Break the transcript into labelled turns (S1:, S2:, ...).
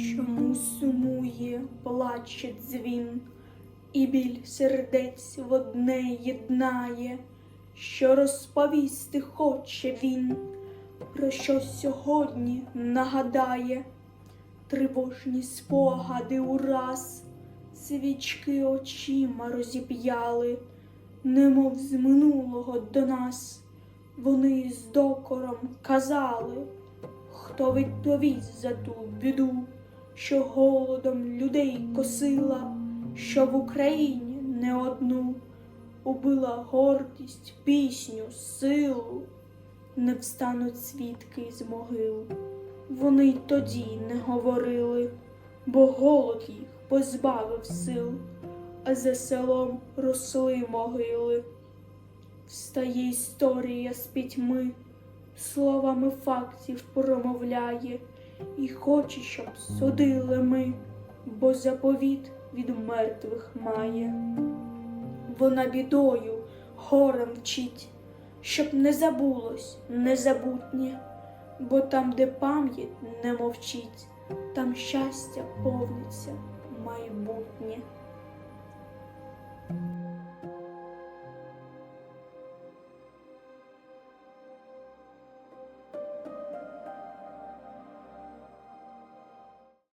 S1: Чому сумує, плаче дзвін, і біль сердець в одне єднає, що розповісти хоче він, про що сьогодні нагадає, тривожні спогади ураз, свічки очима розіп'яли, немов з минулого до нас. Вони з докором казали, хто відповість за ту біду, що голодом людей косила, що в Україні не одну убила гордість, пісню, силу, не встануть свідки з могил. Вони й тоді не говорили, бо голод їх позбавив сил, а за селом росли могили. Встає історія з пітьми, словами фактів промовляє, і хоче, щоб судили ми, бо заповіт від мертвих має. Вона бідою, горем вчить, щоб не забулось незабутнє, бо там, де пам'ять не мовчить, там щастя повниться майбутнє.